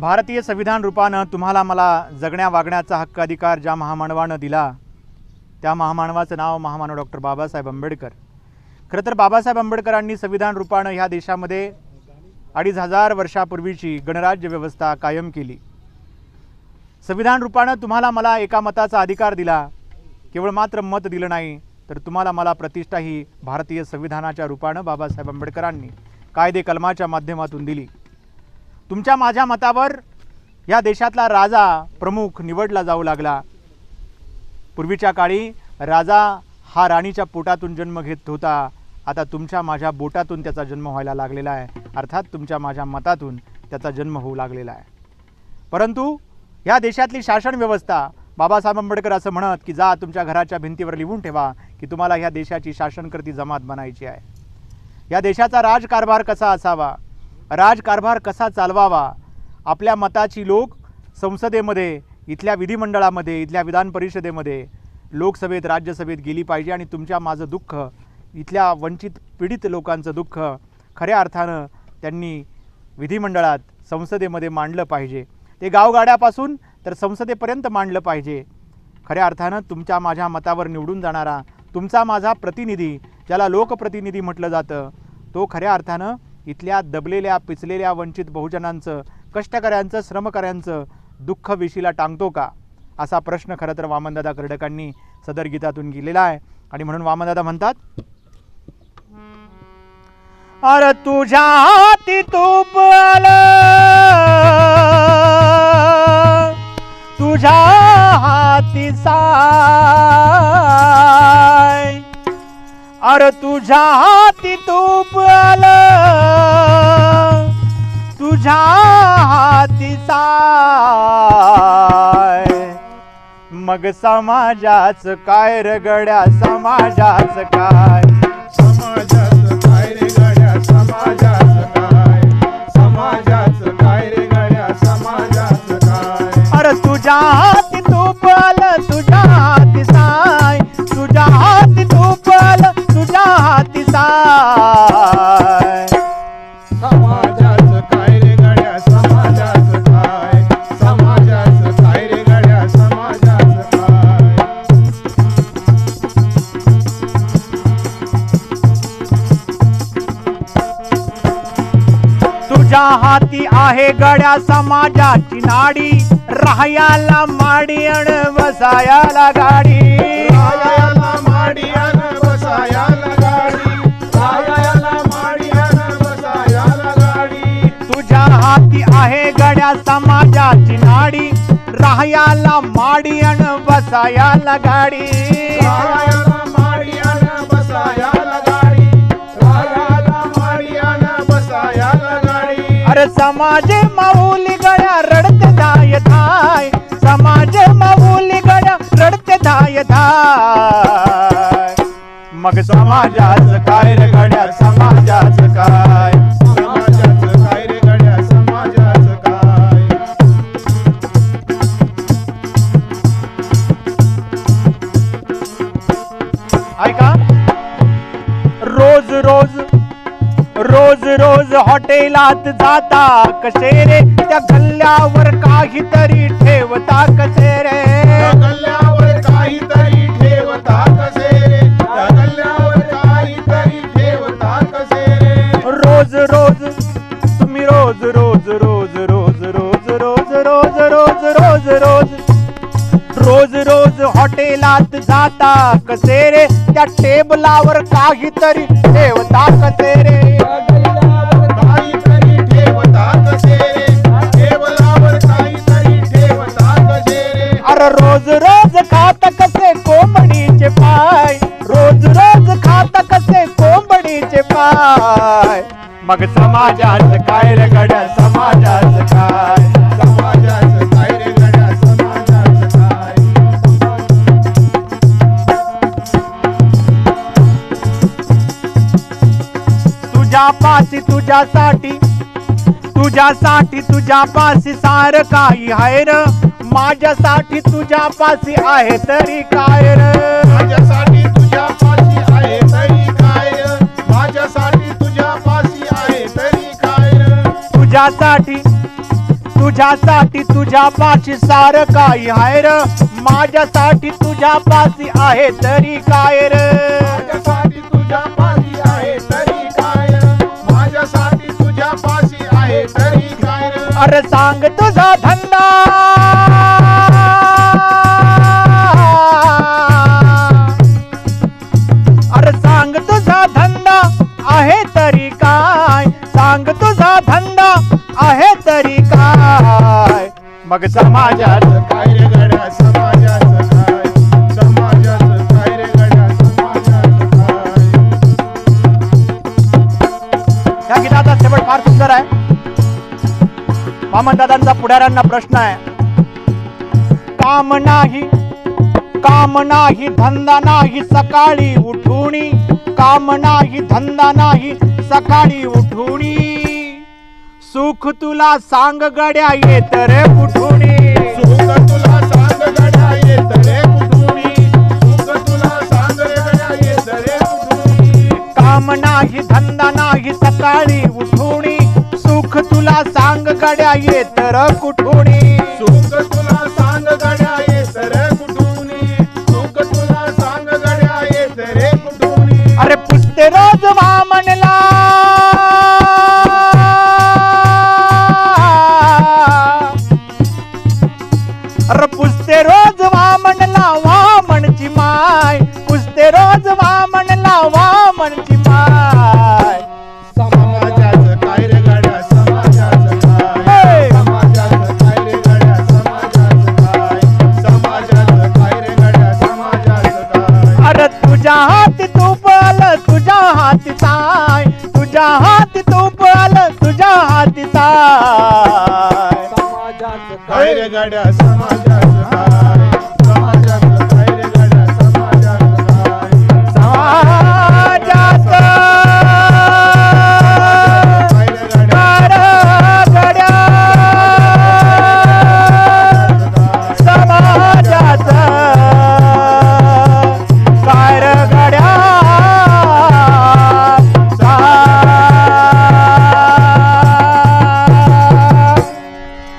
भारतीय संविधान रूपानं तुम्हाला मला जगण्या वागण्याचा हक्क अधिकार ज्या महामानवानं दिला त्या महामानवाचं नाव महामानव डॉक्टर बाबासाहेब आंबेडकर. खरं तर बाबासाहेब आंबेडकरांनी संविधान रूपानं ह्या देशामध्ये अडीच हजार वर्षापूर्वीची गणराज्य व्यवस्था कायम केली. संविधान रूपानं तुम्हाला मला एका मताचा अधिकार दिला केवळ मात्र मत दिलं नाही तर तुम्हाला मला प्रतिष्ठा ही भारतीय संविधानाच्या रूपानं बाबासाहेब आंबेडकरांनी कायदे कलमाच्या माध्यमातून दिली. तुमच्या माझ्या मतावर या देशातला राजा प्रमुख निवडला जाऊ लागला. पूर्वीच्या काळी राजा हा राणीच्या पोटातून जन्म घेत होता. आता तुमच्या माझ्या बोटातून त्याचा जन्म व्हायला लागलेला आहे. अर्थात तुमच्या माझ्या मतातून त्याचा जन्म होऊ लागलेला आहे. परंतु ह्या देशातली शासन व्यवस्था बाबासाहेब आंबेडकर असं म्हणत की जा तुमच्या घराच्या भिंतीवर लिहून ठेवा की तुम्हाला ह्या देशाची शासनकर्ती जमात बनायची आहे. या देशाचा राजकारभार कसा असावा? राजकारभार कसा चालवावा? आपल्या मताची लोक संसदेमध्ये इथल्या विधिमंडळामध्ये इथल्या विधान परिषदेमध्ये लोकसभेत राज्यसभेत गेली पाहिजे आणि तुमच्या माझं दुःख इथल्या वंचित पीडित लोकांचं दुःख खऱ्या अर्थानं त्यांनी विधिमंडळात संसदेमध्ये मांडलं पाहिजे. ते गावगाड्यापासून तर संसदेपर्यंत मांडलं पाहिजे. खऱ्या अर्थानं तुमच्या माझ्या मतावर निवडून जाणारा तुमचा माझा प्रतिनिधी ज्याला लोकप्रतिनिधी म्हटलं जातं तो खऱ्या अर्थानं इथल्या दबलेल्या पिचलेल्या वंचित बहुजनांचं कष्टकऱ्यांचं श्रमकऱ्यांचं दुःख विशीला टांगतो का? असा प्रश्न खरं तर वामनदादा कर्डकांनी सदर गीतातून गेलेला आहे. आणि म्हणून वामनदादा म्हणतात अरे तुझ्या हाती तूप तुझ्या हाती साय. अरे तुझ्या हाती तूप आलं. तुझ्या हाती साय मग समाजाच काय रगड्या समाजाच काय? समाजाचं काय रे गड्या? समाजाचं काय? समाजाचं काय रे गड्या? समाजाचं काय? अरे तुझ्या तुझ्या हाती आहे गड्या समाजाची नाडी. राहायला माडी अण बसायाला गाडी. रायाला माडी अन बसायाला गाडी. रायाला माडी अन बसायाला गाडी. तुझ्या हाती आहे गड्या समाजाची नाडी. राहायला माडी अण बसायाला गाडी. अरे समाज माऊली गड्या रडत धाय धाय समाज माऊली गड्या रडते धाय धाय मग समाजाच काय रे गड्या? समाजाच काय? समाजाचं काय हॉटेलात जाता कसे रे त्या गल्ल्यावर काहीतरी ठेवता कसे रे गल्ल्यावर काहीतरी ठेवता कसे रे त्या गल्ल्यावर काहीतरी ठेवता कसे रे रोज रोज तुम्ही रोज रोज रोज रोज रोज रोज रोज रोज रोज रोज रोज रोज हॉटेलात जाता कसे रे त्या टेबलावर काहीतरी ठेवता कसे रे मग समाजात काय रे गड्या? समाजात काय? समाजाचं काय रे गड्या? समाजाचं काय? तुझ्या पाशी तुझ्यासाठी तुझ्यासाठी तुझ्या पाशी सार काही आहे र. माझ्यासाठी तुझ्या पाशी आहे तरी काय र? माझ्यासाठी तुझ्यासाठी तुझ्यासाठी तुझ्या पाशी सार काही आहे र. माझ्यासाठी तुझ्या पाशी आहे तरी काय र? माझ्यासाठी तुझ्या पाशी आहे तरी काय माझ्यासाठी तुझ्या पाशी आहे तरी काय अरे सांग तुझा धंदा. अरे सांग तुझा धंदा आहे तरी काय? सांग तुझा धंदा मग समाजात काय रे गड्या काय? काय रे गड्या या गीताचा शेवट फार सुंदर आहे. दादांचा पुढाऱ्यांना प्रश्न आहे. काम नाही काम नाही धंदा नाही सकाळी उठुणी काम नाही धंदा नाही सकाळी उठुणी सुख तुला सांग गड्या येत रे उठुणी सुख तुला सांग गड्या येत रे कुठुनी? सुख तुला सांग रे गड्या येत रे कुठुनी? काम नाही धंदा नाही सकाळी उठुणी सुख तुला सांग गड्या येत र कुठुणी